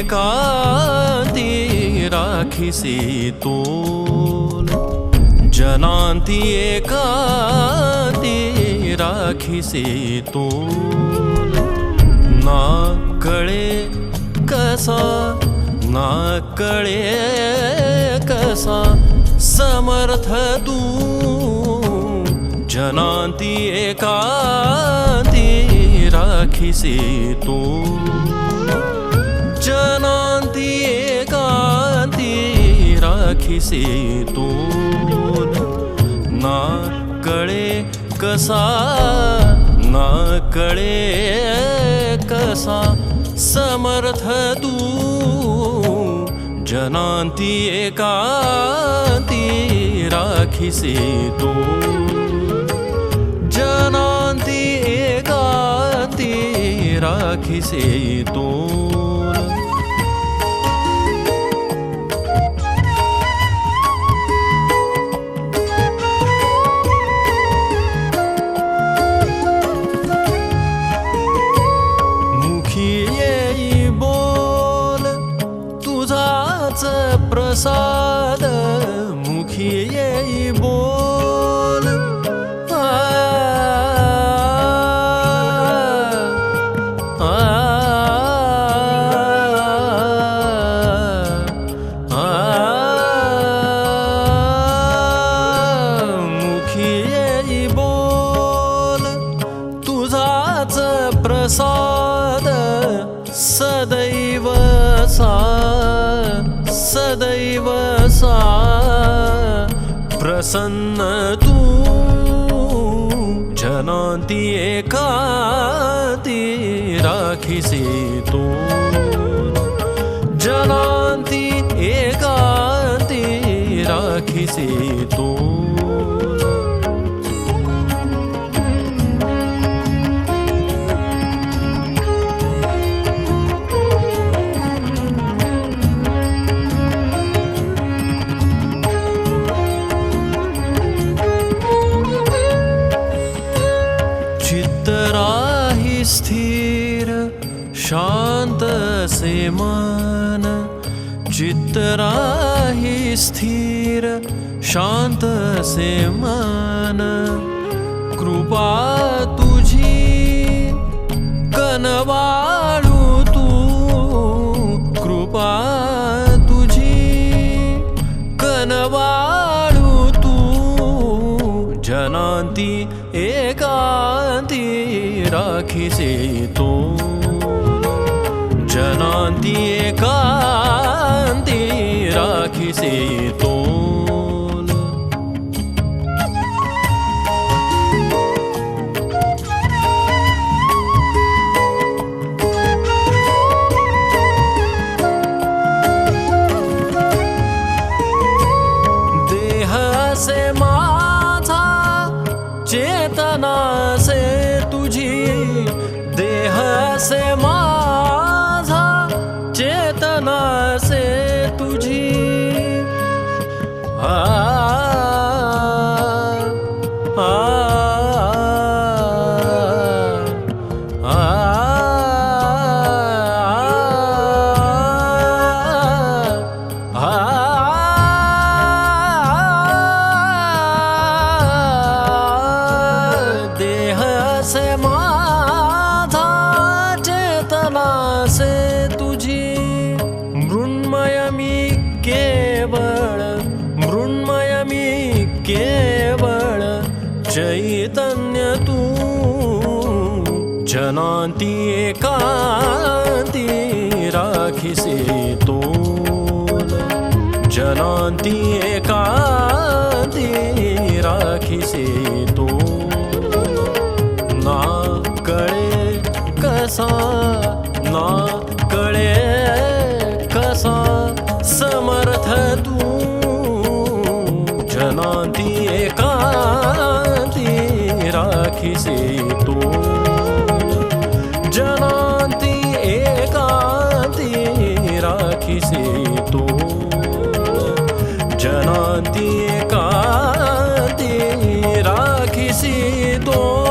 एकांती राखीसी तोल जनांती एकांती राखीसी तोल ना कळे कसा ना कळे कसा समर्थ तू जनांती एकांती राखीसी तू जनांती एकांती राखीसी तू. ना कळे कसा ना कळे कसा समर्थ तू. जनांती एकांती राखीसी तू. जनांती एकांती राखीसी तू. प्रसाद मुखी येई बोल। सदैव सा प्रसन्न तू। जनांती एकांती राखीसी तू। जनांती एकांती राखीसी तू शांत से मन चित्तराही स्थिर शांत से मन। कृपा तुझी कनवाळू तू। कृपा तुझी कनवाळू तू। जनांती एकांती राखीसे तो। কান্দিয়ে কান্দি রাখিছে তোল দেহাসে মা चेतना से तुझी आ, आ, आ, देह से माझा जनांती एकांती राखीसे तो जनांती एकांती राखीसे तो ना कळे कसा, ना कळे कसा, समर्थ तू। जनांती एकांती राखीसे तू से तो जना दिए का दे राखी से तो